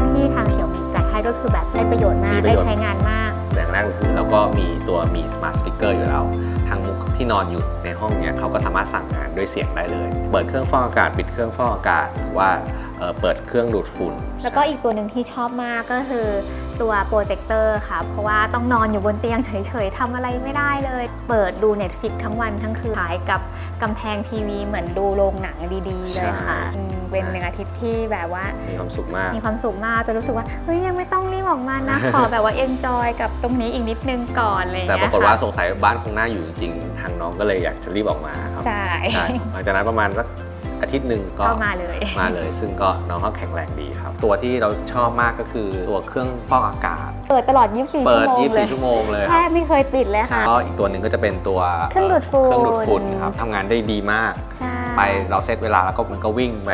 นที่ทางเสี่ยวมีจัดให้ก็คือแบบได้ประโยชน์มาก มีประได้โยชน์ ใช้งานมาก อย่างแรกก็คือเราก็มีตัวมี smart speaker อยู่แล้ว ทางมุกที่นอนอยู่ในห้องเนี้ยเขาก็สามารถสั่งงานด้วยเสียงได้เลย เปิดเครื่องฟอกอากาศ ปิดเครื่องฟอกอากาศหรือว่า เอ่อเปิดเครื่องดูดฝุ่น แล้วก็อีกตัวหนึ่งที่ชอบมากก็คือตัวโปรเจคเตอร์ค่ะ เพราะว่าต้องนอนอยู่บนเตียงเฉยๆทำอะไรไม่ได้เลย เปิดดู Netflix ทั้งวันทั้งคืนขายกับกำแพงทีวีเหมือนดูโรงหนังดีๆ เลยค่ะใช่อืมเป็นหนึ่งอาทิตย์ที่แบบว่า มีความสุขมาก มีความสุขมากจะรู้สึกว่า เฮ้ย ยังไม่ต้องรีบออกมานะ ขอแบบว่าเอนจอยกับตรงนี้อีกนิดนึงก่อนอะไรอย่างแต่เงี้ปรายกฏว่าค่ะสงสัยบ้านคงน่าอยู่จริงๆ ทางน้องก็เลยอยากจะรีบออกมาครับใช่ใช่หลังจากนั้นประมาณสัก อาทิตย์หนึ่งก็ก็มาเลยมาเลย ซึ่งก็น้องเขาแข็งแรงดีครับ ตัวที่เราชอบมากก็คือตัวเครื่องฟอกอากาศ เปิดตลอด 24 ชั่เปิวดโมงเลย24 ชั่วโมงเลยแทบไม่เคยปิดเลยใช่ค่ะก็อีกตัวหนึ่งก็จะเป็นตัวเครื่องดูดฝุ่นเครื่องดูดฝุ่นครับทำงานได้ดีมากใช่ไปเราเซตเวลาแล้วก็มันก็วิ่งไป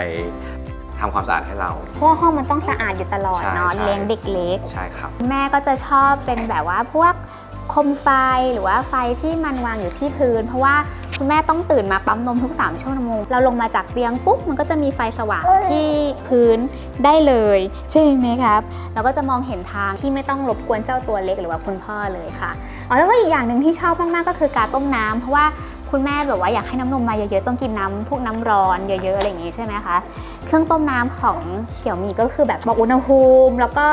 ทำความสะอาดให้เรา เพราะว่าห้องมันต้องสะอาดอยู่ตลอดใช่เนาะใช่เลี้ยงเด็กเล็ก ใช่ครับ แม่ก็จะชอบเป็นแบบว่าพวกโคมไฟหรือว่าไฟที่มันวางอยู่ที่พื้น เพราะว่าคุณแม่ต้องตื่นมาปั๊มนมทุก 3 ชั่วโมง เราลงมาจากเตียงปุ๊บมันก็จะมีไฟสว่างที่พื้นได้เลย ใช่ไหมครับ เราก็จะมองเห็นทางที่ไม่ต้องรบกวนเจ้าตัวเล็กหรือว่าคุณพ่อเลยค่ะอ๋อแล้วก็อีกอย่างหนึ่งที่ชอบมากๆก็คือการต้มน้ำเพราะว่าคุณแม่แบบว่าอยากให้น้ำนมมาเยอะๆ ต้องกินน้ำพวกน้ำร้อนเยอะๆ อะไรอย่างงี้ใช่ไหมคะ เครื่องต้มน้ำของเสี่ยวมีก็คือแบบบอกอุณหภูมิ แล้วก็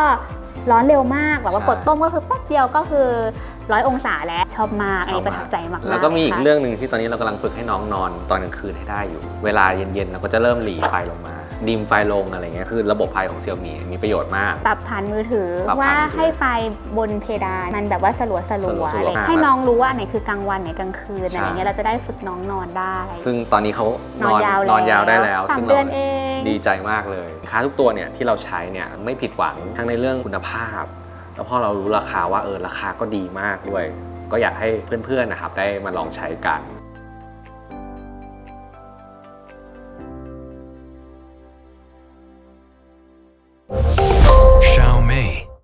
ร้อนเร็วมากแบบว่าใช่กดต้มก็คือแป๊บเดียวก็คือร้อยองศาแล้วชอบมากอันนี้ประทับใจมากๆแล้วก็มีอีกค่ะเรื่องหนึ่งที่ตอนนี้เรากำลังฝึกให้น้องนอนตอนกลางคืนให้ได้อยู่ เวลาเย็นๆเราก็จะเริ่มหลีไฟลงมา ดิมไฟลงอะไรเงี้ยคือระบบไฟของเซี่ยมีมีประโยชน์มาก ปรับผ่านมือถือปรับผ่านว่ามือถือให้ไฟบนเพดานมันแบบว่าสลัวสลัวสลัวๆอะไรอ่าให้น้องรู้ว่าอันไหนคือกลางวันไหนกลางคืนใช่ อะไรเงี้ยเราจะได้ฝึกน้องนอนได้ ซึ่งตอนนี้เขานนออนนยาวนอนยาวได้แล้วสามซึ่งเดืเราอนเอง ดีใจมากเลยสินค้าทุกตัวเนี่ยที่เราใช้เนี่ยไม่ผิดหวังทั้งในเรื่องคุณภาพ แล้วพอเรารู้ราคาว่าเออราคาก็ดีมากด้วย ก็อยากให้เพื่อนๆนะครับได้มาลองใช้กัน